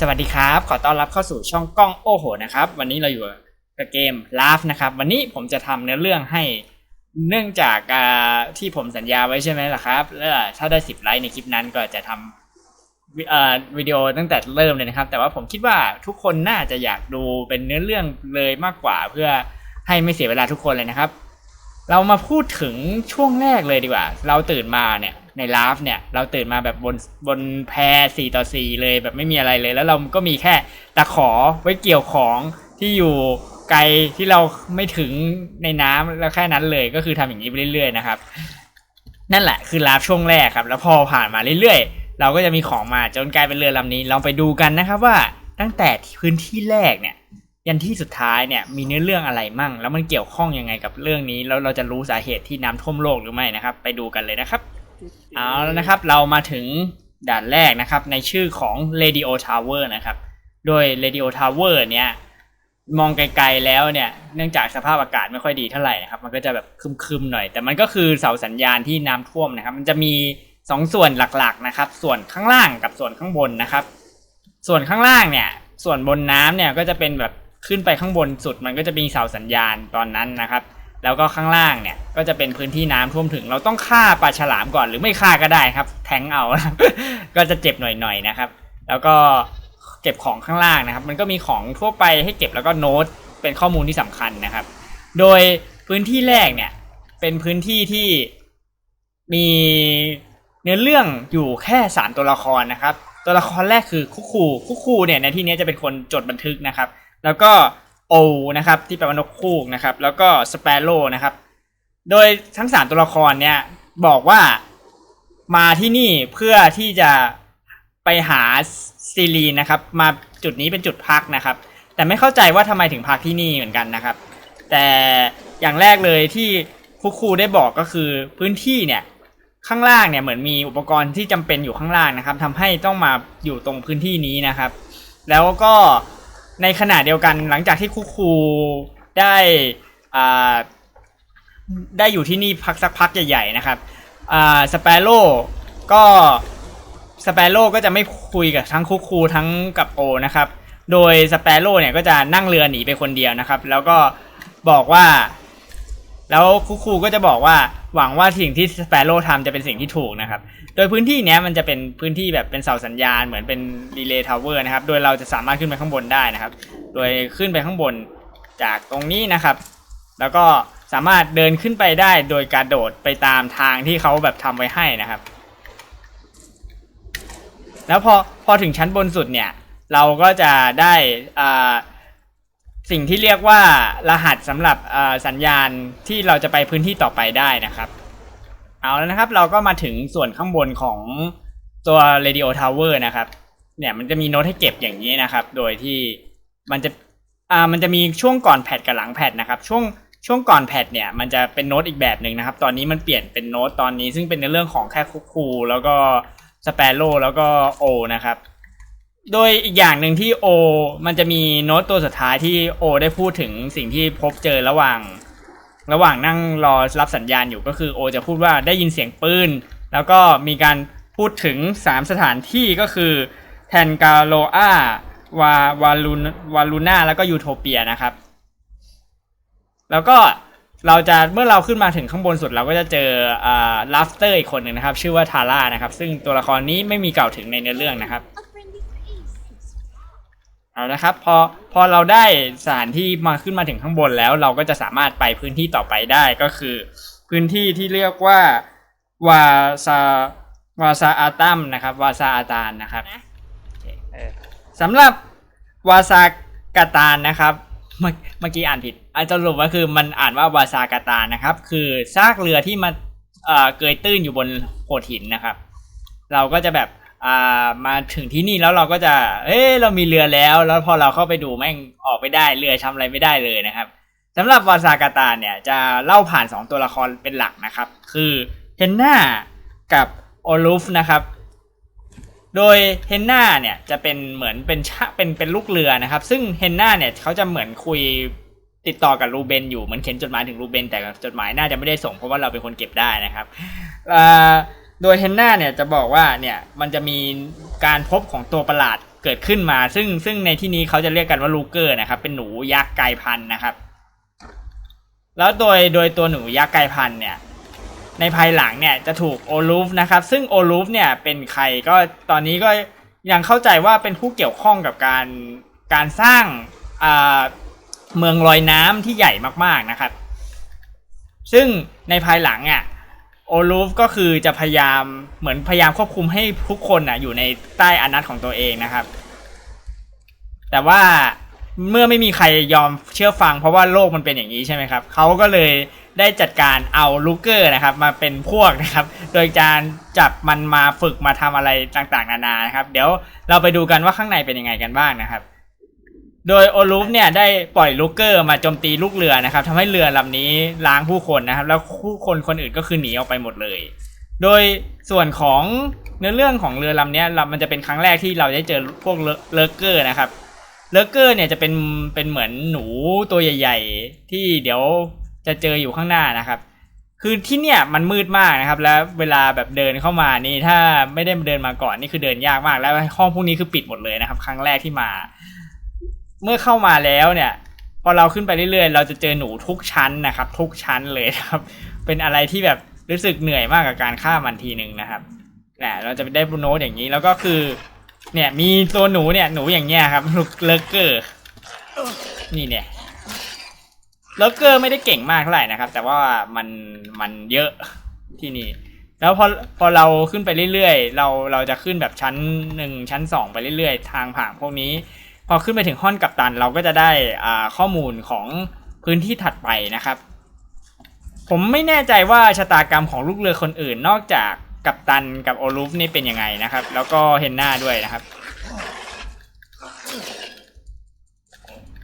สวัสดีครับ ขอต้อนรับเข้าสู่ช่องกล้องโอ้โหนะครับ วันนี้เราอยู่กับเกม l a ฟนะครับ วันนี้ผมจะทำเนื้อเรื่องให้เนื่องจากที่ผมสัญญาไว้ใช่ไหมล่ะครับแล้วถ้าได้ 10 ไลค์ในคลิปนั้นก็จะทำววิดีโอตั้งแต่เริ่มเลยนะครับ แต่ว่าผมคิดว่าทุกคนน่าจะอยากดูเป็นเนื้อเรื่องเลยมากกว่าเพื่อให้ไม่เสียเวลาทุกคนเลยนะครับ เรามาพูดถึงช่วงแรกเลยดีกว่า เราตื่นมาเนี่ยในลาฟเนี่ยเราตื่นมาแบบบนบนแพสี่ต่อสี่เลยแบบไม่มีอะไรเลย แล้วเราก็มีแค่ตะขอไว้เกี่ยวของที่อยู่ไกลที่เราไม่ถึงในน้ำแล้วแค่นั้นเลยก็คือทำอย่างนี้ไปเรื่อยๆนะครับ นั่นแหละคือลาฟช่วงแรกครับ แล้วพอผ่านมาเรื่อยๆ เราก็จะมีของมาจนกลายเป็นเรือลำนี้ลองไปดูกันนะครับว่าตั้งแต่พื้นที่แรกเนี่ย ยันที่สุดท้ายเนี่ยมีเนื้อเรื่องอะไรมั่ง แล้วมันเกี่ยวข้องยังไงกับเรื่องนี้ แล้วเราจะรู้สาเหตุที่น้ำท่วมโลกหรือไม่นะครับ ไปดูกันเลยนะครับเอาแล้วนะครับเรามาถึงด่านแรกนะครับ ในชื่อของ Radio Tower นะครับ โดย Radio Tower เนี่ยมองไกลๆแล้วเนี่ยเนื่องจากสภาพอากาศไม่ค่อยดีเท่าไหร่นะครับ มันก็จะแบบคึมๆหน่อย แต่มันก็คือเสาสัญญาณที่น้ำท่วมนะครับ มันจะมีสองส่วนหลักๆนะครับ ส่วนข้างล่างกับส่วนข้างบนนะครับ ส่วนข้างล่างเนี่ย ส่วนบนน้ำเนี่ยก็จะเป็นแบบ ขึ้นไปข้างบนสุดมันก็จะมีเสาสัญญาณตอนนั้นนะครับ แล้วก็ข้างล่างเนี่ยก็จะเป็นพื้นที่น้ำท่วมถึง เราต้องฆ่าปลาฉลามก่อนหรือไม่ฆ่าก็ได้ครับ แทงเอา ก็จะเจ็บหน่อยๆนะครับ แล้วก็เก็บของข้างล่างนะครับ มันก็มีของทั่วไปให้เก็บแล้วก็โน้ตเป็นข้อมูลที่สำคัญนะครับ โดยพื้นที่แรกเนี่ยเป็นพื้นที่ที่มีเนื้อเรื่องอยู่แค่สามตัวละครนะครับ ตัวละครแรกคือคุกคูคุกคูเนี่ยในที่นี้จะเป็นคนจดบันทึกนะครับ แล้วก็โอนะครับที่แปลว่านกคูกนะครับ แล้วก็สเปโร่นะครับ โดยทั้งสามตัวละครเนี่ยบอกว่ามาที่นี่เพื่อที่จะไปหาซีรีนนะครับ มาจุดนี้เป็นจุดพักนะครับ แต่ไม่เข้าใจว่าทำไมถึงพักที่นี่เหมือนกันนะครับ แต่อย่างแรกเลยที่คุกคูได้บอกก็คือพื้นที่เนี่ยข้างล่างเนี่ยเหมือนมีอุปกรณ์ที่จำเป็นอยู่ข้างล่างนะครับทำให้ต้องมาอยู่ตรงพื้นที่นี้นะครับ แล้วก็ ในขณะเดียวกันหลังจากที่คุกคูได้อ่าได้อยู่ที่นี่พักสักพักใหญ่ๆนะครับอ่าสเปโร่ก็สเปโร่ก็จะไม่คุยกับทั้งคุกคูทั้งกับโอนะครับ โดยสเปโร่เนี่ยก็จะนั่งเรือหนีไปคนเดียวนะครับ แล้วก็บอกว่า แล้วคุกคูก็จะบอกว่าหวังว่าสิ่งที่สเปโร่ทำจะเป็นสิ่งที่ถูกนะครับ โดยพื้นที่เนี้ยมันจะเป็นพื้นที่แบบเป็นเสาสัญญาณเหมือนเป็นรีเลย์ทาวเวอร์นะครับ โดยเราจะสามารถขึ้นไปข้างบนได้นะครับ โดยขึ้นไปข้างบนจากตรงนี้นะครับ แล้วก็สามารถเดินขึ้นไปได้โดยการโดดไปตามทางที่เขาแบบทำไว้ให้นะครับ แล้วพอพอถึงชั้นบนสุดเนี่ย เราก็จะได้อ่า สิ่งที่เรียกว่ารหัสสำหรับสัญญาณที่เราจะไปพื้นที่ต่อไปได้นะครับ เอาแล้วนะครับเราก็มาถึงส่วนข้างบนของตัว Radio Tower นะครับ เนี่ยมันจะมีโน้ตให้เก็บอย่างนี้นะครับ โดยที่มันจะอ่ามันจะมีช่วงก่อนแพทกับหลังแพทนะครับ ช่วงช่วงก่อนแพทเนี่ยมันจะเป็นโน้ตอีกแบบหนึ่งนะครับ ตอนนี้มันเปลี่ยนเป็นโน้ตตอนนี้ซึ่งเป็นในเรื่องของแค่คุกคูแล้วก็สเปโร่แล้วก็โอนะครับ โดยอีกอย่างหนึ่งที่โอ มันจะมีโน้ตตัวสุดท้ายที่โอ ได้พูดถึงสิ่งที่พบเจอระหว่าง ระหว่างนั่งรอรับสัญญาณอยู่ก็คือโอ จะพูดว่าได้ยินเสียงปืน แล้วก็มีการพูดถึง 3 สถานที่ก็คือแทนกาโลอาวาวาลูนวาลูน่าแล้วก็ยูโทเปียนะครับ แล้วก็เราจะเมื่อเราขึ้นมาถึงข้างบนสุดเราก็จะเจออ่าลัฟเตอร์อีกคนหนึ่งนะครับ ชื่อว่าทาร่านะครับ ซึ่งตัวละครนี้ไม่มีกล่าวถึงในเนื้อเรื่องนะครับ เอานะครับพอพอเราได้สถานที่มาขึ้นมาถึงข้างบนแล้ว เราก็จะสามารถไปพื้นที่ต่อไปได้ก็คือ พื้นที่ที่เรียกว่าวาซาวาซาอาตัมนะครับวาซาอาตานนะครับโอเคเออสำหรับวาซากาตานนะครับเมื่อเมื่อกี้อ่านผิดอาจจะสรุปว่าคือมันอ่านว่าวาซากาตานนะครับ คือซากเรือที่มาเอ่อเกยตื้นอยู่บนโขดหินนะครับ เราก็จะแบบ อ่ามาถึงที่นี่แล้วเราก็จะ เอ้เรามีเรือแล้ว แล้วพอเราเข้าไปดูแม่งออกไม่ได้เรือทำอะไรไม่ได้เลยนะครับสำหรับวาซากาตาเนี่ยจะเล่าผ่าน 2 ตัวละครเป็นหลักนะครับ คือเฮนนากับโอลูฟนะครับ โดยเฮนนาเนี่ยจะเป็นเหมือนเป็นชะเป็นเป็นลูกเรือนะครับ ซึ่งเฮนนาเนี่ยเขาจะเหมือนคุยติดต่อกับรูเบนอยู่เหมือนเขียนจดหมายถึงรูเบนแต่จดหมายน่าจะไม่ได้ส่งเพราะว่าเราเป็นคนเก็บได้นะครับอ่า โดยเฮนนาเนี่ยจะบอกว่าเนี่ยมันจะมีการพบของตัวประหลาดเกิดขึ้นมา ซึ่งซึ่งในที่นี้เขาจะเรียกกันว่าลูเกอร์นะครับ เป็นหนูยักษ์กายพันธุ์นะครับ แล้วโดยโดยตัวหนูยักษ์กายพันธุ์เนี่ยในภายหลังเนี่ยจะถูกโอลูฟนะครับ ซึ่งโอลูฟเนี่ยเป็นใครก็ตอนนี้ก็ยังเข้าใจว่าเป็นผู้เกี่ยวข้องกับการการสร้างเมืองลอยน้ำที่ใหญ่มากๆนะครับ ซึ่งในภายหลังอะ โอลูฟก็คือจะพยายามเหมือนพยายามควบคุมให้ทุกคนอะอยู่ในใต้อานัตของตัวเองนะครับ แต่ว่าเมื่อไม่มีใครยอมเชื่อฟัง เพราะว่าโลกมันเป็นอย่างนี้ใช่ไหมครับเขาก็เลยได้จัดการเอาลูเกอร์นะครับ มาเป็นพวกนะครับ โดยการจับมันมาฝึกมาทำอะไรต่างๆ นานานะครับ เดี๋ยวเราไปดูกันว่าข้างในเป็นยังไงกันบ้างนะครับ โดยโอลูฟเนี่ยได้ปล่อยลูกเกอร์มาโจมตีลูกเรือนะครับทำให้เรือลำนี้ล้างผู้คนนะครับ แล้วผู้คนคนอื่นก็คือหนีออกไปหมดเลย โดยส่วนของเนื้อเรื่องของเรือลำนี้ลำมันจะเป็นครั้งแรกที่เราได้เจอพวกเลเลอเกอร์นะครับเลอเกอร์เนี่ยจะเป็นเป็นเหมือนหนูตัวใหญ่ ๆ ที่เดี๋ยวจะเจออยู่ข้างหน้านะครับ คือที่เนี่ยมันมืดมากนะครับ แล้วเวลาแบบเดินเข้ามานี่ถ้าไม่ได้เดินมาก่อนนี่คือเดินยากมาก แล้วห้องพวกนี้คือปิดหมดเลยนะครับ ครั้งแรกที่มา เมื่อเข้ามาแล้วเนี่ย พอเราขึ้นไปเรื่อยๆ เราจะเจอหนูทุกชั้นนะครับ ทุกชั้นเลยครับ เป็นอะไรที่แบบรู้สึกเหนื่อยมากกับการฆ่ามันทีหนึ่งนะครับนะเราจะได้โน้ตอย่างนี้แล้วก็คือ เนี่ยมีตัวหนูเนี่ยหนูอย่างเงี้ยครับลูกเลเกอร์นี่เนี่ยเลอเกอร์ไม่ได้เก่งมากเท่าไหร่นะครับ แต่ว่ามันมันเยอะที่นี่แล้วพอพอเราขึ้นไปเรื่อยๆ เราเราจะขึ้นแบบชั้นหนึ่งชั้นสองไปเรื่อยๆ ทางผ่านพวกนี้ พอขึ้นไปถึงห้องกัปตันเราก็จะได้อ่าข้อมูลของพื้นที่ถัดไปนะครับ ผมไม่แน่ใจว่าชะตากรรมของลูกเรือคนอื่น นอกจากกัปตันกับโอลูฟนี่เป็นยังไงนะครับ แล้วก็เฮนนาด้วยนะครับ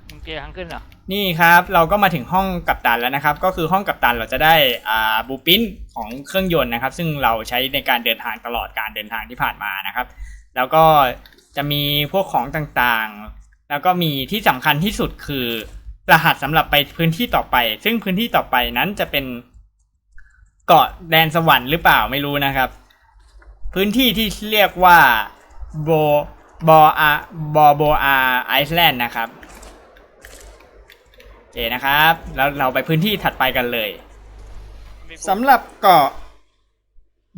มึงเจอทางขึ้นเหรอ นี่ครับเราก็มาถึงห้องกัปตันแล้วนะครับ ก็คือห้องกัปตันเราจะได้อ่าบูปินของเครื่องยนต์นะครับ ซึ่งเราใช้ในการเดินทางตลอดการเดินทางที่ผ่านมานะครับ แล้วก็ จะมีพวกของต่างๆ แล้วก็มีที่สำคัญที่สุดคือรหัสสำหรับไปพื้นที่ต่อไป ซึ่งพื้นที่ต่อไปนั้นจะเป็นเกาะแดนสวรรค์หรือเปล่าไม่รู้นะครับ พื้นที่ที่เรียกว่าโบบออาบอโบอาไอซ์แลนด์นะครับโอเคนะครับ แล้วเราไปพื้นที่ถัดไปกันเลยสำหรับเกาะ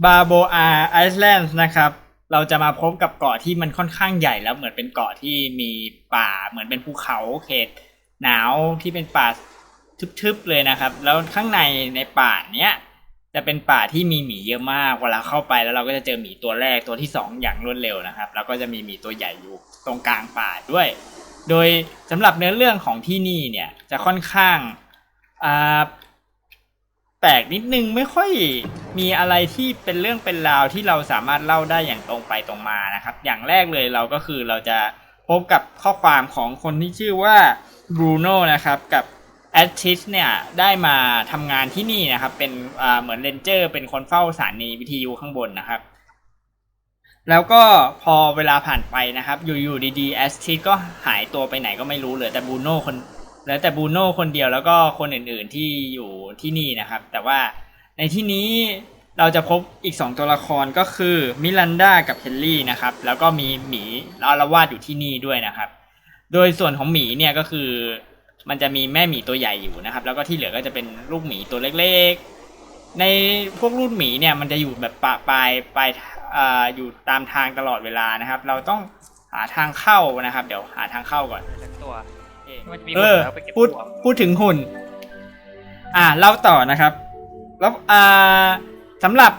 บาโบอาไอซ์แลนด์นะครับ เราจะมาพบกับเกาะที่มันค่อนข้างใหญ่แล้วเหมือนเป็นเกาะที่มีป่าเหมือนเป็นภูเขาเขตหนาวที่เป็นป่าทึบๆเลยนะครับ แล้วข้างในในป่าเนี้ยจะเป็นป่าที่มีหมีเยอะมากเวลาเข้าไปแล้วเราก็จะเจอหมีตัวแรกตัวที่สองอย่างรวดเร็วนะครับ แล้วก็จะมีหมีตัวใหญ่อยู่ตรงกลางป่าด้วย โดยสำหรับเนื้อเรื่องของที่นี่เนี่ยจะค่อนข้างอ่า ปลกนิดนึงไม่ค่อยมีอะไรที่เป็นเรื่องเป็นราวที่เราสามารถเล่าได้อย่างตรงไปตรงมานะครับ อย่างแรกเลยเราก็คือเราจะพบกับข้อความของคนที่ชื่อว่าบรูโน่นะครับกับแอดทิสเนี่ยได้มาทำงานที่นี่นะครับ เป็นเหมือนเรนเจอร์ เป็นคนเฝ้าสถานีวิทยุข้างบนนะครับ แล้วก็พอเวลาผ่านไปนะครับ อยู่ๆดีๆแอสทิสก็หายตัวไปไหนก็ไม่รู้เหลือแต่บูโน่คน เหลือแต่บูโน่คนเดียวแล้วก็คนอื่นๆที่อยู่ที่นี่นะครับ แต่ว่าในที่นี้เราจะพบอีก 2 ตัวละครก็คือมิลันดากับเฮนรี่นะครับ แล้วก็มีหมีอารวาสอยู่ที่นี่ด้วยนะครับ โดยส่วนของหมีเนี่ยก็คือมันจะมีแม่หมีตัวใหญ่อยู่นะครับ แล้วก็ที่เหลือก็จะเป็นลูกหมีตัวเล็กๆ ในพวกลูกหมีเนี่ยมันจะอยู่แบบปะปลายปลายอยู่ตามทางตลอดเวลานะครับ เราต้องหาทางเข้านะครับ เดี๋ยวหาทางเข้าก่อนตัว มันจะมีเอคนอ แล้วไปเก็บพูดตัวพูดถึงหุ่น อ่า เล่าต่อนะครับ แล้ว อ่าสำหรับ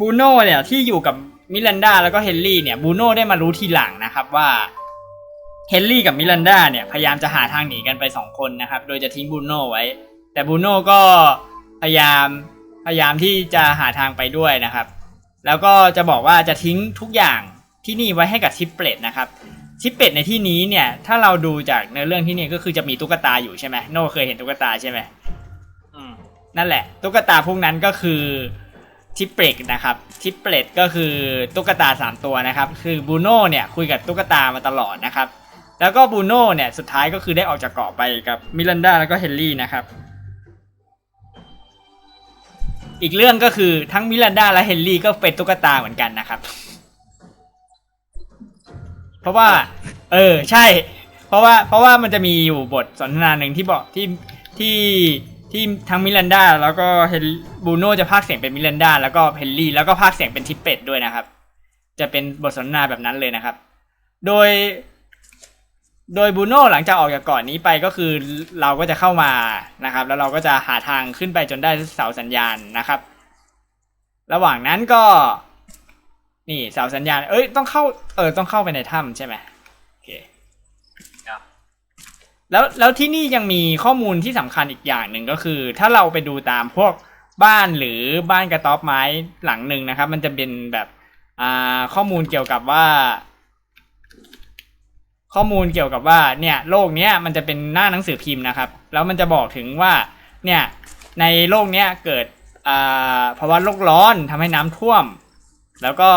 บูโน่เนี่ย ที่อยู่กับมิลันดาแล้วก็เฮนรี่เนี่ย บูโน่ได้มารู้ทีหลังนะครับว่า เฮนรี่กับมิลันดาเนี่ย พยายามจะหาทางหนีกันไปสองคนนะครับ โดยจะทิ้งบูโน่ไว้ แต่บูโน่ก็พยายาม พยายามที่จะหาทางไปด้วยนะครับ แล้วก็จะบอกว่าจะทิ้งทุกอย่างที่นี่ไว้ให้กับชิปเปลตนะครับ ชิปเป็ดในที่นี้เนี่ย ถ้าเราดูจากในเรื่องที่นี่ก็คือจะมีตุ๊กตาอยู่ใช่ไหมโน่เคยเห็นตุ๊กตาใช่ไหมอืมนั่นแหละ ตุ๊กตาพวกนั้นก็คือชิปเปกนะครับชิปเปดก็คือตุ๊กตาสามตัวนะครับ คือบูโน่เนี่ยคุยกับตุ๊กตามาตลอดนะครับ แล้วก็บูโน่เนี่ยสุดท้ายก็คือได้ออกจากเกาะไปกับมิลันดาแล้วก็เฮนรี่นะครับ อีกเรื่องก็คือทั้งมิลันดาและเฮนรี่ก็เป็นตุ๊กตาเหมือนกันนะครับ ราะว่า เออใช่ เพราะว่าเพราะว่ามันจะมีอยู่บทสนทนาหนึ่งที่บอกที่ที่ที่ทั้งมิลันดาแล้วก็เฮนบูโน่จะพากเสียงเป็นมิลันดาแล้วก็เพนลี่แล้วก็พากเสียงเป็นทิปเป็ดด้วยนะครับ จะเป็นบทสนทนาแบบนั้นเลยนะครับ โดย โดยบูโน่หลังจากออกจากเกาะนนี้ไปก็คือเราก็จะเข้ามานะครับ แล้วเราก็จะหาทางขึ้นไปจนได้เสาสัญญาณนะครับ ระหว่างนั้นก็ นี่เสาสัญญาณ เอ้ยต้องเข้า เออต้องเข้าไปในถ้ำใช่ไหมโอเคครับแล้วแล้วที่นี่ยังมีข้อมูลที่สำคัญอีกอย่างหนึ่งก็คือ ถ้าเราไปดูตามพวกบ้านหรือบ้านกระต๊อบไม้หลังหนึ่งนะครับ มันจะเป็นแบบอ่าข้อมูลเกี่ยวกับว่า ข้อมูลเกี่ยวกับว่าเนี่ยโลกเนี้ยมันจะเป็นหน้าหนังสือพิมพ์นะครับ แล้วมันจะบอกถึงว่าเนี่ยในโลกเนี้ยเกิดอ่าภาวะโลกร้อนทำให้น้ำท่วม แล้วก็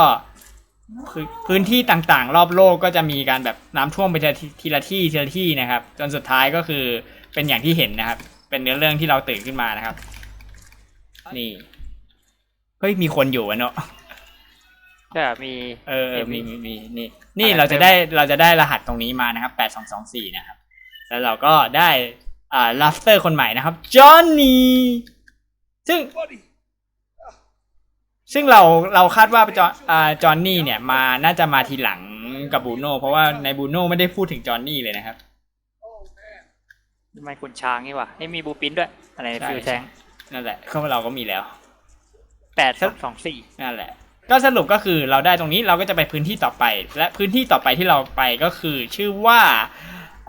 พื้นพื้นที่ต่างๆ รอบโลกก็จะมีการแบบน้ำท่วมไปทีละที่ทีละที่ทีละที่นะครับ จนสุดท้ายก็คือเป็นอย่างที่เห็นนะครับ เป็นเนื้อเรื่องที่เราตื่นขึ้นมานะครับ นี่เฮ้ยมีคนอยู่อะเนาะใช่มีเออเออมีมีมีมีนี่ นี่อะไรเราจะได้เราจะได้รหัสตรงนี้มานะครับแปดสองสองสี่นะครับ แล้วเราก็ได้อ่าลัฟเตอร์คนใหม่นะครับจอห์นนี่ซึ่ง ซึ่งเราเราคาดว่าจอห์นอ่าจอห์นนี่เนี่ยมาน่าจะมาทีหลังกับบูโน่เพราะว่าในบูโน่ไม่ได้พูดถึงจอห์นนี่เลยนะครับ ทำไมคุณช้างนี่วะนี่มีบูปินด้วย อะไรใช่ ฟิวแทงนั่นแหละเขาเราก็มีแล้ว แปดสองสองสี่นั่นแหละ ก็สรุปก็คือเราได้ตรงนี้เราก็จะไปพื้นที่ต่อไป และพื้นที่ต่อไปที่เราไปก็คือชื่อว่า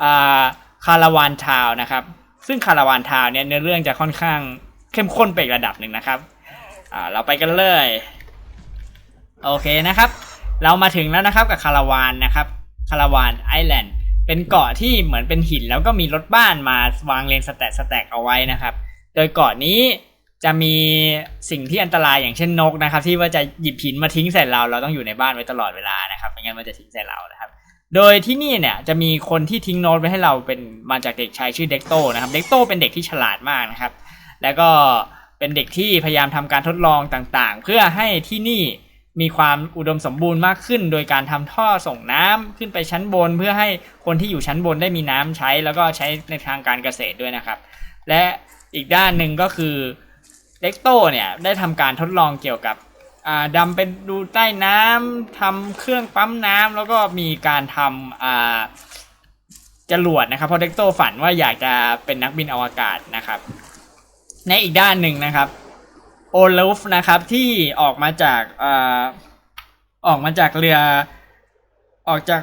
อ่าคาราวานทาวนะครับ ซึ่งคาราวานทาวเนี่ยเนื้อเรื่องจะค่อนข้างเข้มข้นไปอีกระดับหนึ่งนะครับ อ่าเราไปกันเลย โอเคนะครับ เรามาถึงแล้วนะครับกับคาราวานนะครับคาราวานไอแลนด์เป็นเกาะที่เหมือนเป็นหินแล้วก็มีรถบ้านมาวางเรียงสแต็กสแต็กเอาไว้นะครับ โดยเกาะนี้จะมีสิ่งที่อันตรายอย่างเช่นนกนะครับ ที่ว่าจะหยิบหินมาทิ้งใส่เรา เราต้องอยู่ในบ้านไว้ตลอดเวลานะครับไม่งั้นมันจะทิ้งใส่เรานะครับ โดยที่นี่เนี่ยจะมีคนที่ทิ้งโน้ตไว้ให้เราเป็นมาจากเด็กชายชื่อเด็กโตนะครับเด็กโตเป็นเด็กที่ฉลาดมากนะครับ แล้วก็ เป็นเด็กที่พยายามทำการทดลองต่างๆ เพื่อให้ที่นี่มีความอุดมสมบูรณ์มากขึ้น โดยการทำท่อส่งน้ำขึ้นไปชั้นบน เพื่อให้คนที่อยู่ชั้นบนได้มีน้ำใช้ แล้วก็ใช้ในทางการเกษตรด้วยนะครับ และอีกด้านหนึ่งก็คือเด็กโตเนี่ยได้ทำการทดลองเกี่ยวกับอ่าดำเป็นดูใต้น้ำทำเครื่องปั๊มน้ำแล้วก็มีการทำจรวดนะครับเพราะเด็กโตฝันว่าอยากจะเป็นนักบินอวกาศนะครับ ในอีกด้านหนึ่งนะครับโอลูฟนะครับที่ออกมาจากอ่าออกมาจากเรือออกจาก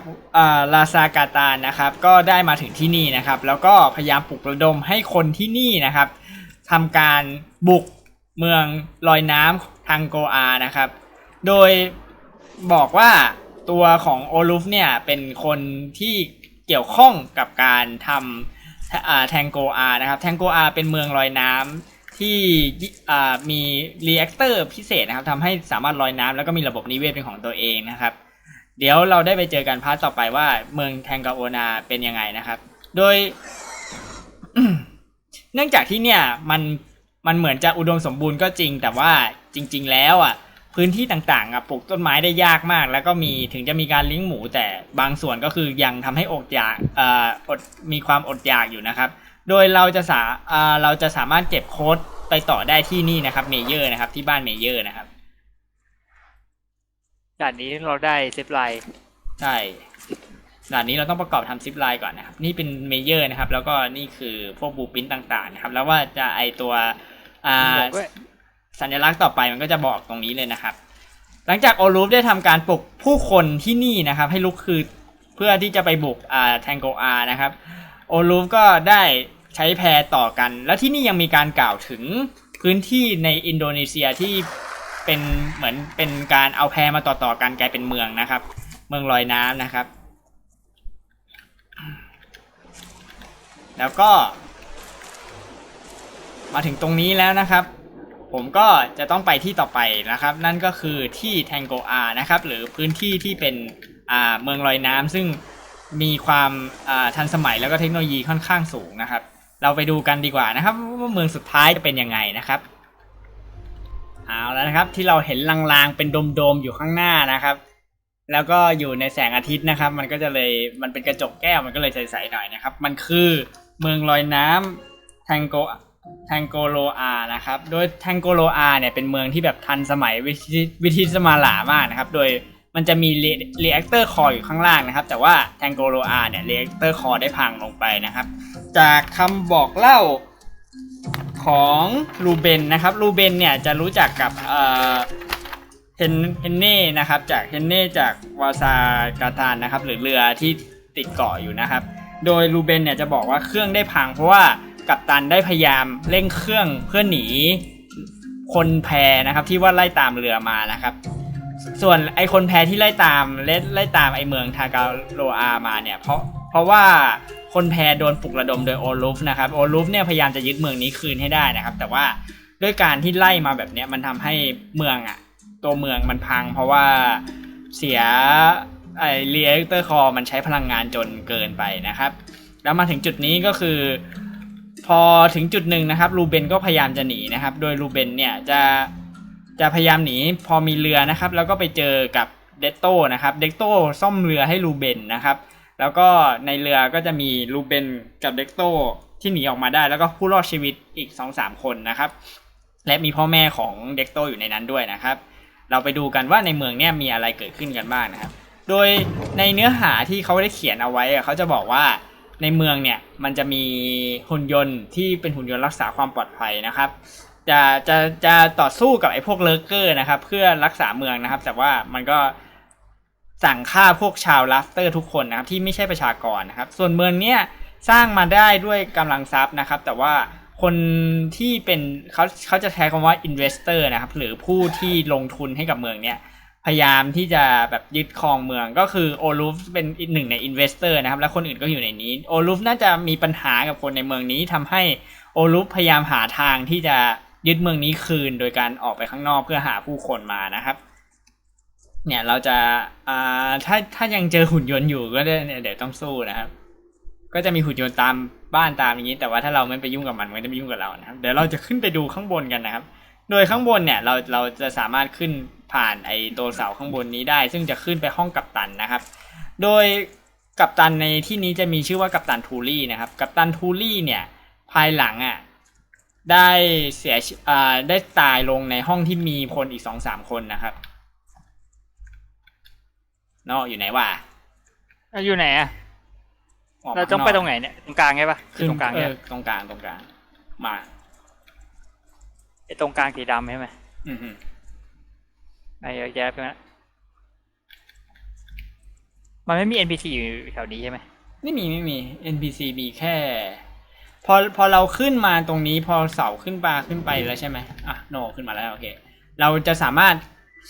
าลาซากาตานะครับ ก็ได้มาถึงที่นี่นะครับ แล้วก็พยายามปลุกระดมให้คนที่นี่นะครับทำการบุกเมืองลอยน้ำทางโกอานะครับ โดยบอกว่าตัวของโอลูฟเนี่ยเป็นคนที่เกี่ยวข้องกับการทำอ่า แทงโกอานะครับแทงโกอาเป็นเมืองลอยน้ำที่มีรีแอคเตอร์พิเศษนะครับทำให้สามารถลอยน้ำแล้วก็มีระบบนิเวศเป็นของตัวเองนะครับ เดี๋ยวเราได้ไปเจอกันพาร์ทต่อไปว่าเมืองแทงโกโอนาเป็นยังไงนะครับ โดย เนื่องจากที่เนี่ยมันมันเหมือนจะอุดมสมบูรณ์ก็จริง แต่ว่าจริง ๆ แล้วอะ พื้นที่ต่างๆอะปลูกต้นไม้ได้ยากมาก แล้วก็มีถึงจะมีการเลี้ยงหมู แต่บางส่วนก็คือยังทำให้อดอยากเอ่ออดมีความอดอยากอยู่นะครับ โดยเราจะสาอ่าเราจะสามารถเก็บโค้ดไปต่อได้ที่นี่นะครับเมเยอร์นะครับที่บ้านเมเยอร์นะครับด่านนี้เราได้ซิปไลน์ใช่ด่านนี้เราต้องประกอบทำซิปไลน์ก่อนนะครับ นี่เป็นเมเยอร์นะครับ แล้วก็นี่คือพวกบูปินต่างๆนะครับ แล้วว่าจะไอตัวอ่าบอกด้วย สัญลักษณ์ต่อไปมันก็จะบอกตรงนี้เลยนะครับ หลังจากโอลูฟได้ทำการปลุกผู้คนที่นี่นะครับ ให้ลุกคือเพื่อที่จะไปบุกอ่าแทงโกอานะครับโอลูฟก็ได้ใช้แพรต่อกัน แล้วที่นี่ยังมีการกล่าวถึงพื้นที่ในอินโดนีเซียที่เป็นเหมือนเป็นการเอาแพรมาต่อๆกันกลายเป็นเมืองนะครับ เมืองลอยน้ำนะครับ แล้วก็ มาถึงตรงนี้แล้วนะครับ ผมก็จะต้องไปที่ต่อไปนะครับ นั่นก็คือที่แทงโกอานะครับ หรือพื้นที่ที่เป็นอ่าเมืองลอยน้ำซึ่งมีความอ่าทันสมัยแล้วก็เทคโนโลยีค่อนข้างสูงนะครับ เราไปดูกันดีกว่านะครับว่าเมืองสุดท้ายจะเป็นยังไงนะครับเอาแล้วนะครับที่เราเห็นลางๆเป็นโดมๆอยู่ข้างหน้านะครับ แล้วก็อยู่ในแสงอาทิตย์นะครับ มันก็จะเลยมันเป็นกระจกแก้วมันก็เลยใสๆหน่อยนะครับ มันคือเมืองลอยน้ำแทงโก แทงโกโลอานะครับ โดยแทงโกโลอาเนี่ยเป็นเมืองที่แบบทันสมัยวิธีวิธีสมาหลามากนะครับ โดยมันจะมีเรีแอคเตอร์คออยู่ข้างล่างนะครับ แต่ว่าแทงโกโลอาเนี่ยเรีแอคเตอร์คอได้พังลงไปนะครับ จากคำบอกเล่าของรูเบนนะครับรูเบนเนี่ยจะรู้จักกับเอ่อเฮนเฮนเน่นะครับจากเฮนเน่จากวาซากาตานนะครับ หรือเรือที่ติดเกาะอยู่นะครับ โดยรูเบนเนี่ยจะบอกว่าเครื่องได้พังเพราะว่า กัปตันได้พยายามเร่งเครื่องเพื่อหนีคนแพนะครับที่ว่าไล่ตามเรือมานะครับ ส่วนไอคนแพที่ไล่ตามไล่ไล่ตามไอเมืองทากาโลอามาเนี่ยเพราะเพราะว่าคนแพโดนปลุกระดมโดยโอลุฟนะครับโอลุฟเนี่ยพยายามจะยึดเมืองนี้คืนให้ได้นะครับ แต่ว่าด้วยการที่ไล่มาแบบเนี้ยมันทำให้เมืองอะตัวเมืองมันพัง เพราะว่าเสียไอเรียกเตอร์คอมันใช้พลังงานจนเกินไปนะครับ แล้วมาถึงจุดนี้ก็คือ พอถึงจุดหนึ่งนะครับรูเบนก็พยายามจะหนีนะครับ โดยรูเบนเนี่ยจะจะพยายามหนีพอมีเรือนะครับ แล้วก็ไปเจอกับเดตโต้นะครับเดตโต้ซ่อมเรือให้รูเบนนะครับ แล้วก็ในเรือก็จะมีรูเบนกับเดตโต้ที่หนีออกมาได้ แล้วก็ผู้รอดชีวิตอีก2อสามคนนะครับ และมีพ่อแม่ของเด็กโตอยู่ในนั้นด้วยนะครับ เราไปดูกันว่าในเมืองเนี่ยมีอะไรเกิดขึ้นกันบ้างนะครับ โดยในเนื้อหาที่เขาได้เขียนเอาไว้เขาจะบอกว่า ในเมืองเนี่ยมันจะมีหุ่นยนต์ที่เป็นหุ่นยนต์รักษาความปลอดภัยนะครับ จะจะจะต่อสู้กับไอ้พวกเลอร์เกอร์นะครับ เพื่อรักษาเมืองนะครับ แต่ว่ามันก็สั่งฆ่าพวกชาวลัฟเตอร์ทุกคนนะครับ ที่ไม่ใช่ประชากรนะครับ ส่วนเมืองเนี้ยสร้างมาได้ด้วยกำลังทรัพย์นะครับ แต่ว่าคนที่เป็นเขาเขาจะใช้คำว่า investor นะครับ หรือผู้ที่ลงทุนให้กับเมืองเนี้ย พยายามที่จะแบบยึดครองเมืองก็คือโอลูฟเป็นหนึ่งในอินเวสเตอร์นะครับ และคนอื่นก็อยู่ในนี้โอลูฟน่าจะมีปัญหากับคนในเมืองนี้ทำให้โอลูฟพยายามหาทางที่จะยึดเมืองนี้คืนโดยการออกไปข้างนอกเพื่อหาผู้คนมานะครับ เนี่ยเราจะอ่าถ้าถ้ายังเจอหุ่นยนต์อยู่ก็เดี๋ยวต้องสู้นะครับ ก็จะมีหุ่นยนต์ตามบ้านตามอย่างนี้ แต่ว่าถ้าเราไม่ไปยุ่งกับมันมันจะไม่ยุ่งกับเรานะครับ เดี๋ยวเราจะขึ้นไปดูข้างบนกันนะครับ โดยข้างบนเนี่ยเราเราจะสามารถขึ้น ผ่านไอตัวเสาข้างบนนี้ได้ ซึ่งจะขึ้นไปห้องกัปตันนะครับ โดยกัปตันในที่นี้จะมีชื่อว่ากัปตันทูลี่นะครับ กัปตันทูลี่เนี่ยภายหลังอะได้เสียชีอ่าได้ตายลงในห้องที่มีคนอีกสองสามคนนะครับเนาะอยู่ไหนวะแล้วอยู่ไหนอะออกมเราต้องข้ไปนกตรงไหนเนี่ยตรงกลางใช่ปะคือขึ้นตรงกลางเอเนี่ยอตรงกลางตรงกลางมาไอ้ตรงกลางสีดำใช่ไหมอือฮึ ไอ้เยอะแยะไปหมดมันไม่มี NPC อยู่แถวนี้ใช่ไหมไม่มีไม่มี NPC มีแค่ พอพอเราขึ้นมาตรงนี้พอเสาขึ้นปลาขึ้นไปแล้วใช่ไหมอะโนขึ้นมาแล้วโอเค เราจะสามารถ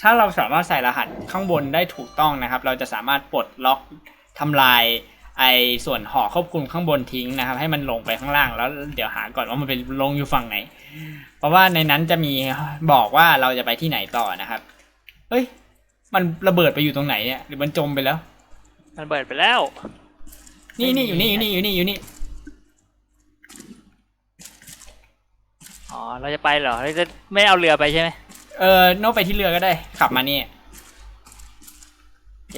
ถ้าเราสามารถใส่รหัสข้างบนได้ถูกต้องนะครับ เราจะสามารถปลดล็อกทำลายไอ้ส่วนห่อควบคุมข้างบนทิ้งนะครับ ให้มันลงไปข้างล่างแล้วเดี๋ยวหาก่อนว่ามันเป็นลงอยู่ฝั่งไหน เพราะว่าในนั้นจะมีบอกว่าเราจะไปที่ไหนต่อนะครับ เฮ้ย มันระเบิดไปอยู่ตรงไหนเนี่ยหรือมันจมไปแล้ว มันเบิดไปแล้ว นี่นี่อยู่นี่อยู่นี่อยู่นี่อยู่นี่อ๋อ เราจะไปเหรอเราจะไม่เอาเรือไปใช่ไหมเออโน้ตไปที่เรือก็ได้ ขับมานี่โอเค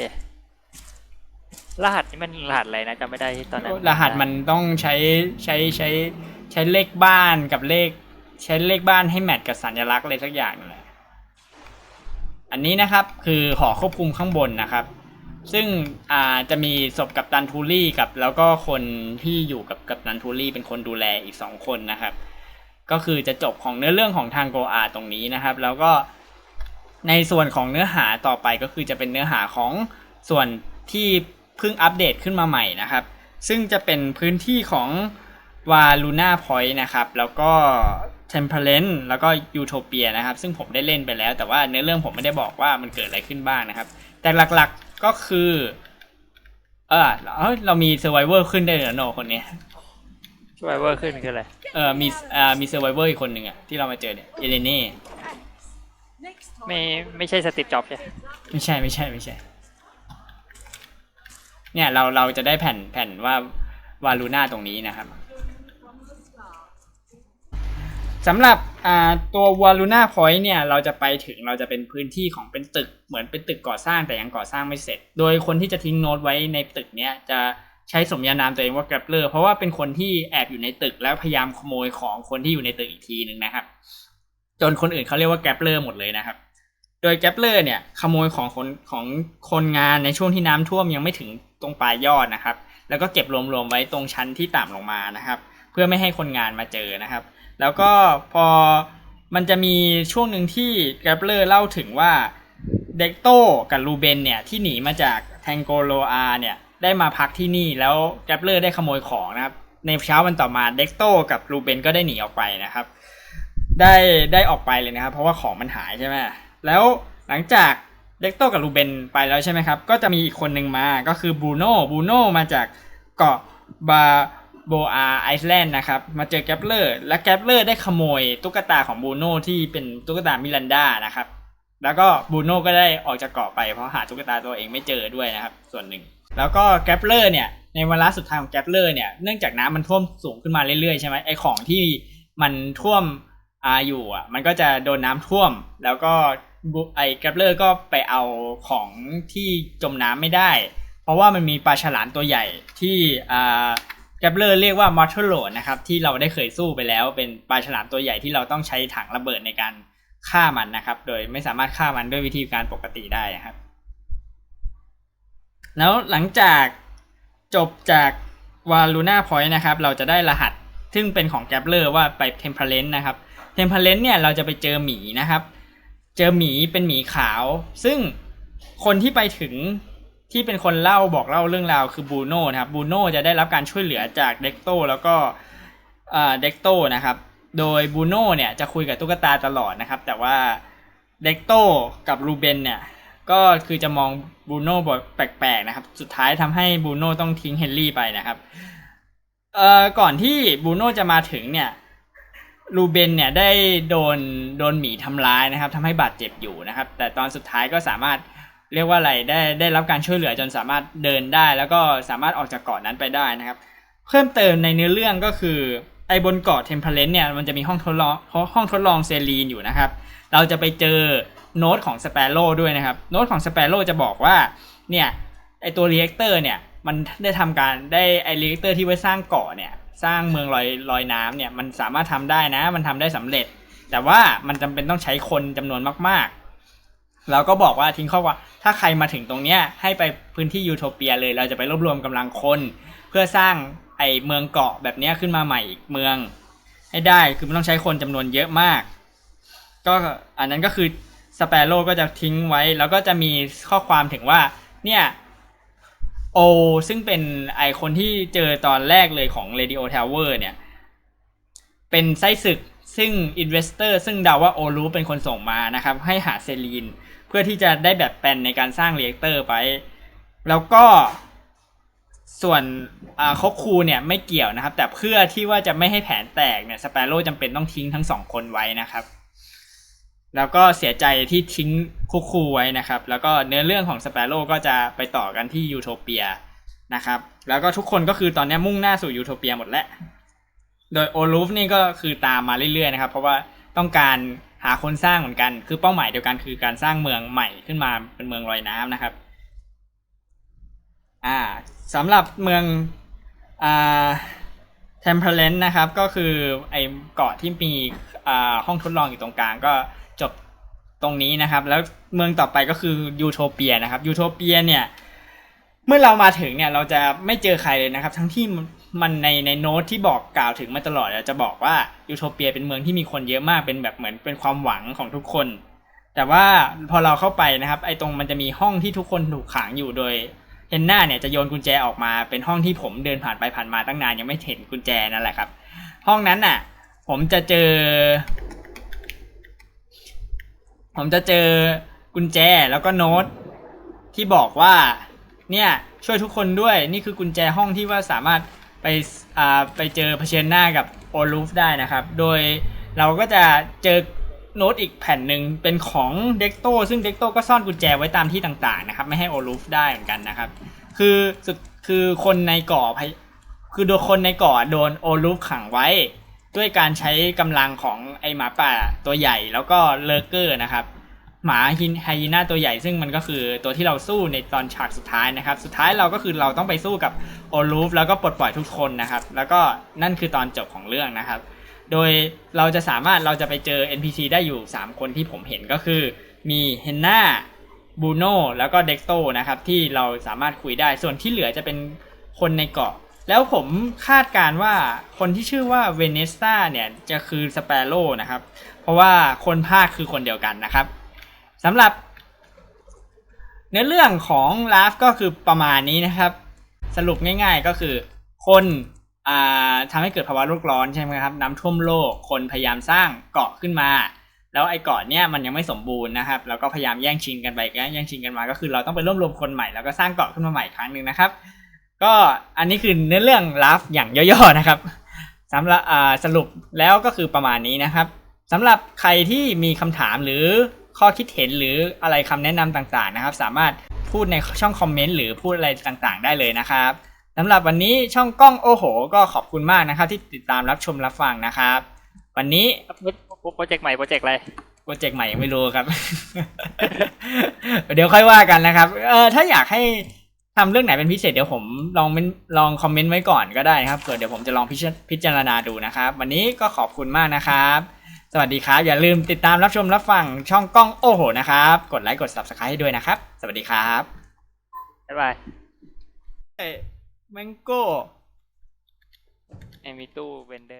รหัสนี่มันรหัสอะไรนะจำไม่ได้ที่ตอนนั้นรหัสมันต้องใช้ใช้ใช้ใช้เลขบ้านกับเลข ใช้เลขบ้านให้แมทกับสัญลักษณ์อะไรสักอย่างนั่นแหละ อันนี้นะครับคือหอควบคุมข้างบนนะครับ ซึ่งอ่าจะมีศพกับตันทูลี่กับ แล้วก็คนที่อยู่กับกับตันทูลี่เป็นคนดูแลอีกสองคนนะครับ ก็คือจะจบของเนื้อเรื่องของทางโกอาตรงนี้นะครับ แล้วก็ในส่วนของเนื้อหาต่อไปก็คือจะเป็นเนื้อหาของส่วนที่เพิ่งอัปเดตขึ้นมาใหม่นะครับ ซึ่งจะเป็นพื้นที่ของวาลูน่าพอยต์นะครับ แล้วก็ เทมเพลนแล้วก็ยูโทเปียนะครับ ซึ่งผมได้เล่นไปแล้ว แต่ว่าเนื้อเรื่องผมไม่ได้บอกว่ามันเกิดอะไรขึ้นบ้างนะครับ แต่หลักๆก็คือ เออเอ้ยเรามีเซอร์ไวเวอร์ขึ้นได้เหรอโนคนเนี้ยช่วยเวอร์ขึ้นคืออะไร เออมีอ่ามีเซอร์ไวเวอร์อีกคนหนึ่งอะที่เรามาเจอเนี่ยเอเลเน่ไม่ไม่ใช่สติปจ็อบใช่ไม่ใช่ไม่ใช่ไม่ใช่ เนี่ยเราเราจะได้แผ่นแผ่นว่าวาลูน่าตรงนี้นะครับ สำหรับตัววาลูน่าพอยต์เนี่ยเราจะไปถึงเราจะเป็นพื้นที่ของเป็นตึกเหมือนเป็นตึกก่อสร้างแต่ยังก่อสร้างไม่เสร็จ โดยคนที่จะทิ้งโน้ตไว้ในตึกเนี้ยจะใช้สมญานามตัวเองว่าแกรปเลอร์เพราะว่าเป็นคนที่แอบอยู่ในตึกแล้วพยายามขโมยของคนที่อยู่ในตึกอีกทีหนึ่งนะครับ จนคนอื่นเขาเรียกว่าแกรปเลอร์หมดเลยนะครับ โดยแกรปเลอร์เนี่ยขโมยของคนของคนงานในช่วงที่น้ำท่วมยังไม่ถึงตรงปลายยอดนะครับ แล้วก็เก็บรวมๆไว้ตรงชั้นที่ต่ำลงมานะครับ เพื่อไม่ให้คนงานมาเจอนะครับ แล้วก็พอมันจะมีช่วงหนึ่งที่แกรปเลอร์เล่าถึงว่าเด็กโตกับลูเบนเนี่ยที่หนีมาจากแทงโกโลอาเนี่ยได้มาพักที่นี่แล้วแกรปเลอร์ได้ขโมยของนะครับ ในเช้าวันต่อมาเด็กโตกับลูเบนก็ได้หนีออกไปนะครับ ได้ได้ออกไปเลยนะครับ เพราะว่าของมันหายใช่ไหมแล้วหลังจากเด็กโตกับลูเบนไปแล้วใช่ไหมครับ ก็จะมีอีกคนหนึ่งมาก็คือบูโน่บูโน่มาจากเกาะบา โบอาไอซ์แลนด์นะครับ มาเจอแกปเลอร์ และแกปเลอร์ได้ขโมยตุ๊กตาของบูโน่ที่เป็นตุ๊กตามิลันดานะครับ แล้วก็บูโน่ก็ได้ออกจากเกาะไปเพราะหาตุ๊กตาตัวเองไม่เจอด้วยนะครับ ส่วนหนึ่ง แล้วก็แกปเลอร์เนี่ยในวาระสุดท้ายของแกปเลอร์เนี่ยเนื่องจากน้ำมันท่วมสูงขึ้นมาเรื่อยๆใช่ไหมไอของที่มันท่วมอาอยู่อะ มันก็จะโดนน้ำท่วม แล้วก็ไอแกปเลอร์ก็ไปเอาของที่จมน้ำไม่ได้ เพราะว่ามันมีปลาฉลามตัวใหญ่ที่อ่า แกปเลอร์เรียกว่ามอเทอร์โลดนะครับที่เราได้เคยสู้ไปแล้ว เป็นปลาฉลามตัวใหญ่ที่เราต้องใช้ถังระเบิดในการฆ่ามันนะครับ โดยไม่สามารถฆ่ามันด้วยวิธีการปกติได้นะครับ แล้วหลังจากจบจากวาลูน่าพอยต์นะครับ เราจะได้รหัสซึ่งเป็นของแกปเลอร์ว่าไปเทมเพลนต์นะครับเทมเพลนต์เนี่ยเราจะไปเจอหมีนะครับ เจอหมีเป็นหมีขาว ซึ่งคนที่ไปถึง ที่เป็นคนเล่าบอกเล่าเรื่องราวคือบูโน่นะครับบูโน่จะได้รับการช่วยเหลือจากเด็กโตแล้วก็เด็กโตนะครับ โดยบูโน่เนี่ยจะคุยกับตุ๊กตาตลอดนะครับ แต่ว่าเด็กโตกับรูเบนเนี่ยก็คือจะมองบูโน่บแปลกๆนะครับ สุดท้ายทำให้บูโน่ต้องทิ้งเฮนรี่ไปนะครับเอ่อก่อนที่บูโน่จะมาถึงเนี่ยรูเบนเนี่ยได้โดนโดนหมีทำร้ายนะครับทำให้บาดเจ็บอยู่นะครับ แต่ตอนสุดท้ายก็สามารถ เรียกว่าอะไรได้ได้รับการช่วยเหลือจนสามารถเดินได้ แล้วก็สามารถออกจากเกาะนั้นไปได้นะครับ เพิ่มเติมในเนื้อเรื่องก็คือไอ้บนเกาะเทมเพลนเนี่ยมันจะมีห้องทดลองห้องทดลองเซรีนอยู่นะครับ เราจะไปเจอโน้ตของสเปโร่ด้วยนะครับ โน้ตของสเปโร่จะบอกว่าเนี่ยไอตัวรีแอคเตอร์เนี่ยมันได้ทำการได้ไอรีแอคเตอร์ที่ไว้สร้างเกาะเนี่ยสร้างเมืองลอยลอยน้ำเนี่ยมันสามารถทำได้นะ มันทำได้สำเร็จ แต่ว่ามันจำเป็นต้องใช้คนจำนวนมากๆ เราก็บอกว่าทิ้งข้อว่าถ้าใครมาถึงตรงเนี้ยให้ไปพื้นที่ยูโทเปียเลยเราจะไปรวบรวมกำลังคน เพื่อสร้างไอเมืองเกาะแบบเนี้ยขึ้นมาใหม่อีกเมือง ให้ได้คือมันต้องใช้คนจำนวนเยอะมาก ก็อันนั้นก็คือสเปโร่ก็จะทิ้งไว้ แล้วก็จะมีข้อความถึงว่าเนี่ยโอซึ่งเป็นไอคนที่เจอตอนแรกเลยของ Radio Tower เนี่ย เป็นไส้ศึกซึ่ง Investor ซึ่งเดาว่าโอรู้เป็นคนส่งมานะครับ ให้หาเซรีน พื่อที่จะได้แบบแปนในการสร้างเรียกเตอร์ไป แล้วก็ส่วนคบคูเนี่ยไม่เกี่ยวนะครับ แต่เพื่อที่ว่าจะไม่ให้แผนแตกเนี่ยสเปโร่จำเป็นต้องทิ้งทั้งสองคนไว้นะครับ แล้วก็เสียใจที่ทิ้งคุกคูไว้นะครับ แล้วก็เนื้อเรื่องของสเปโร่ก็จะไปต่อกันที่ยูโทเปียนะครับ แล้วก็ทุกคนก็คือตอนนี้มุ่งหน้าสู่ยูโทเปียหมดแล้ว โดยโอลูฟนี่ก็คือตามมาเรื่อยๆนะครับ เพราะว่าต้องการ หาคนสร้างเหมือนกัน คือเป้าหมายเดียวกันคือการสร้างเมืองใหม่ขึ้นมาเป็นเมืองลอยน้ำนะครับอ่าสำหรับเมืองอ่าเทมเพลนนะครับก็คือไอเกาะที่มีอ่าห้องทดลองอยู่ตรงกลางก็จบตรงนี้นะครับ แล้วเมืองต่อไปก็คือยูโทเปียนะครับยูโทเปียเนี่ยเมื่อเรามาถึงเนี่ยเราจะไม่เจอใครเลยนะครับ ทั้งที่ มันในในโน้ตที่บอกกล่าวถึงมาตลอดจะบอกว่ายูโทเปียเป็นเมืองที่มีคนเยอะมากเป็นแบบเหมือนเป็นความหวังของทุกคน แต่ว่าพอเราเข้าไปนะครับ ไอ้ตรงมันจะมีห้องที่ทุกคนถูกขังอยู่โดยเฮนน่าเนี่ยจะโยนกุญแจออกมาเป็นห้องที่ผมเดินผ่านไปผ่านมาตั้งนานยังไม่เห็นกุญแจนั่นแหละครับ ห้องนั้นน่ะ ผมจะเจอ ผมจะเจอกุญแจแล้วก็โน้ตที่บอกว่า เนี่ยช่วยทุกคนด้วยนี่คือกุญแจห้องที่ว่าสามารถ ไปอ่าไปเจอเผชิญหน้ากับโอลูฟได้นะครับ โดยเราก็จะเจอโน้ตอีกแผ่นหนึ่งเป็นของเด็กโตซึ่งเด็กโตก็ซ่อนกุญแจไว้ตามที่ต่างๆนะครับ ไม่ให้โอลูฟได้เหมือนกันนะครับ คือสุดคือคนในเกาะคือโดนคนในเกาะโดนโอลูฟขังไว้ ด้วยการใช้กำลังของไอหมาป่าตัวใหญ่แล้วก็เลอร์เกอร์นะครับ หมาฮินไฮยีน่าตัวใหญ่ซึ่งมันก็คือตัวที่เราสู้ในตอนฉากสุดท้ายนะครับ สุดท้ายเราก็คือเราต้องไปสู้กับโอลูฟแล้วก็ปลดปล่อยทุกคนนะครับ แล้วก็นั่นคือตอนจบของเรื่องนะครับ โดยเราจะสามารถเราจะไปเจอ NPC ได้อยู่ 3 คนที่ผมเห็นก็คือมีเฮนนาบูโนแล้วก็เด็กโตนะครับที่เราสามารถคุยได้ส่วนที่เหลือจะเป็นคนในเกาะ แล้วผมคาดการว่าคนที่ชื่อว่าเวเนสตาเนี่ยจะคือสเปโร่นะครับ เพราะว่าคนภาคคือคนเดียวกันนะครับ สำหรับเนื้อเรื่องของลาฟก็คือประมาณนี้นะครับ สรุปง่าย ๆก็คือคนอทำให้เกิดภาวะโลกร้อนใช่ไหมครับน้ำท่วมโลกคนพยายามสร้างเกาะขึ้นมา แล้วไอ้เกาะเนี่ยมันยังไม่สมบูรณ์นะครับแล้วก็พยายามแย่งชิงกันไปแย่งชิงกันมาก็คือเราต้องไปรวบรวมคนใหม่แล้วก็สร้างเกาะขึ้นมาใหม่อีกครั้งหนึ่งนะครับ ก็อันนี้คือเนื้อเรื่องลาฟอย่างย่อๆนะครับสำหรับสรุปแล้วก็คือประมาณนี้นะครับสำหรับใครที่มีคำถามหรือ ข้อคิดเห็นหรืออะไรคำแนะนำต่างๆนะครับ สามารถพูดในช่องคอมเมนต์หรือพูดอะไรต่างๆ ได้เลยนะครับสำหรับวันนี้ช่องกล้องโอ้โห ก็ขอบคุณมากนะครับ ที่ติดตามรับชมรับฟังนะครับ วันนี้โปรเจกต์ใหม่โปรเจกต์อะไรโปรเจกต์ใหม่ยังไม่รู้ครับ เดี๋ยวค่อยว่ากันนะครับ เออถ้าอยากให้ทำเรื่องไหนเป็นพิเศษเดี๋ยวผมลองเป็นลองคอมเมนต์ไว้ก่อนก็ได้นะครับเผื่อเดี๋ยวผมจะลองพิจพิจารณาดูนะครับ วันนี้ก็ขอบคุณมากนะครับ สวัสดีครับ อย่าลืมติดตามรับชมรับฟังช่องกล้องโอ้โหนะครับ กดไลค์กด subscribe ให้ด้วยนะครับ สวัสดีครับบ๊ายบายเอ้แมงโก้เอมีตู้เวนเดอร์